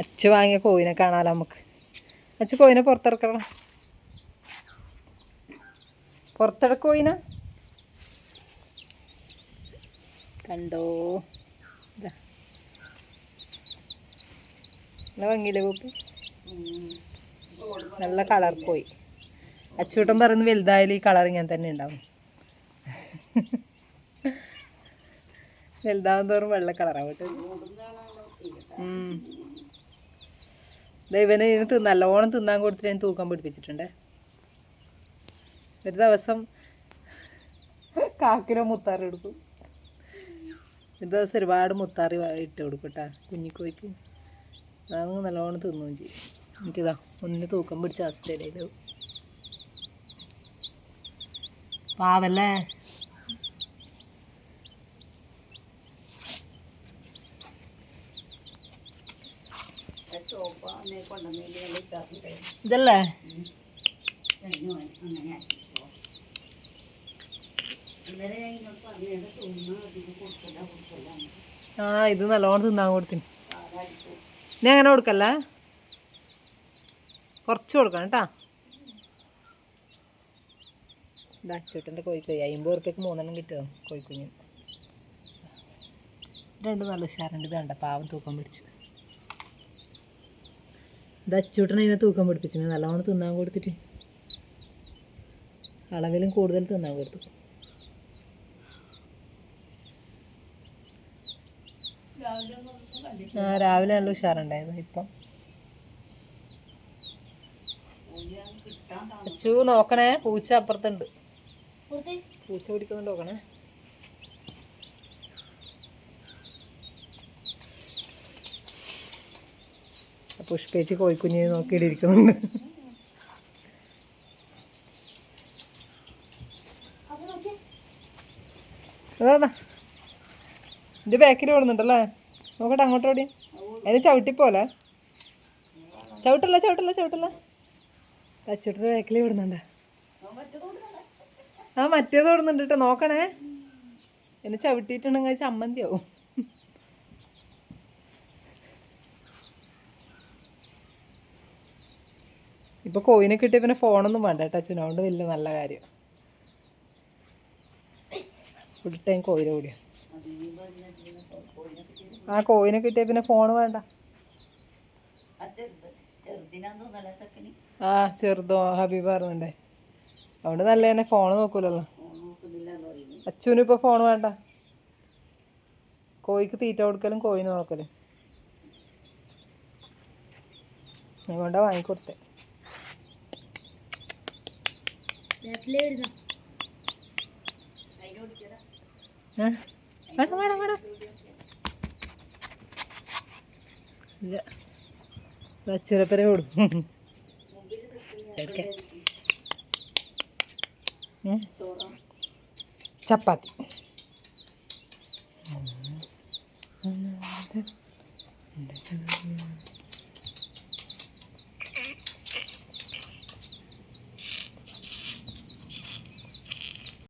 അച്ഛ വാങ്ങിയ കോയിനെ കാണാലോ നമുക്ക്. അച്ഛ കോയിനെ പുറത്തിറക്കണം. പുറത്തിറക്കോയിന കണ്ടോ? ഇതാ. നല്ല ഭംഗിയില്ലേ പൂപ്പ് നല്ല കളർ പോയി അച്ചൂട്ടൻ പറയുന്നത് വലുതായാലും ഈ കളർ ഞാൻ തന്നെ ഉണ്ടാവും. വലുതാവും തോറും വെള്ള കളറാവും കേട്ടോ ഉം. ദേ ഇവന് ഇതിന് നല്ലോണം തിന്നാൻ കൊടുത്തിട്ട് ഞാൻ തൂക്കം പിടിപ്പിച്ചിട്ടുണ്ട്. ഒരു ദിവസം കാക്കിലോ മുത്താറി എടുക്കും. ഒരു ദിവസം ഒരുപാട് മുത്താറി ഇട്ട് കൊടുക്കും കേട്ടാ കുഞ്ഞിക്കോയ്ക്ക്. അതങ്ങ് നല്ലോണം തിന്നുകയും ചെയ്യും. എനിക്കിതാ ഒന്ന് തൂക്കം പിടിച്ച അവസ്ഥയിലേക്ക് പാവല്ലേ? ഇതല്ലേ? ആ ഇത് നല്ലോണം തിന്നാൻ കൊടുത്തിന്. ഇനി അങ്ങനെ കൊടുക്കല്ല? കുറച്ച് കൊടുക്കണം കേട്ടാ. ഇതാ ചേട്ടന്റെ കോഴിക്കോയി അമ്പത് ഉറുപ്പ്യക്ക് മൂന്നെണ്ണം കിട്ടുമോ കോഴിക്കുഞ്ഞ് രണ്ട് നല്ല ഉഷാറുണ്ട്. ഇത് കണ്ട പാവം തൂക്കം പിടിച്ചു. ഇത് അച്ചൂട്ടനെ ഇതിനെ തൂക്കം പിടിപ്പിച്ചിന്. നല്ലവണ്ണം തിന്നാൻ കൊടുത്തിട്ട്. അളവിലും കൂടുതൽ തിന്നാൻ കൊടുത്തു. ആ രാവിലെ നല്ല ഉഷാറുണ്ടായിരുന്നു ഇപ്പം. അച്ചു നോക്കണേ പൂച്ച അപ്പുറത്തുണ്ട്. പൂച്ച പിടിക്കുന്നുണ്ട് നോക്കണേ. പുഷ്പേച്ചി കോഴിക്കുഞ്ഞിനെ നോക്കിയിട്ടിരിക്കുന്നുണ്ട്. അതാ എന്റെ ബാക്കിൽ ഓടുന്നുണ്ടല്ലേ നോക്കട്ടെ അങ്ങോട്ട് ഓടി അതിന് ചവിട്ടിപ്പോലെ ചവിട്ടല്ല ചവിട്ടല്ല ചവിട്ടല്ല. അച്ചോട്ടിന്റെ ബാക്കിൽ ഓടുന്നുണ്ട് ആ മറ്റേത് ഓടുന്നുണ്ട് കേട്ടോ നോക്കണേ. എന്നെ ചവിട്ടിയിട്ടുണ്ടെങ്കിൽ ചമ്മന്തിയാവും. ഇപ്പൊ കോയിനെ കിട്ടിയ പിന്നെ ഫോണൊന്നും വേണ്ട കേട്ടോ അച്ഛനോണ്ട് വലിയ നല്ല കാര്യം. ഫുൾ ടൈം കോയിനെ കൂടിയ. ആ കോയിനെ കിട്ടിയ പിന്നെ ഫോൺ വേണ്ട. ആ ചെറുതോ ഹബീബ് പറഞ്ഞിണ്ടേ അതുകൊണ്ട് നല്ല തന്നെ ഫോൺ നോക്കൂലല്ലോ. അച്ഛനും ഇപ്പൊ ഫോൺ വേണ്ട. കോഴിക്ക് തീറ്റ കൊടുക്കലും കോയിന് നോക്കലും. അതുകൊണ്ടാ വാങ്ങിക്കൊടുത്തേ. ഇല്ല. അച്ചുരപ്പര കൊടുക്കും? ചപ്പാത്തി.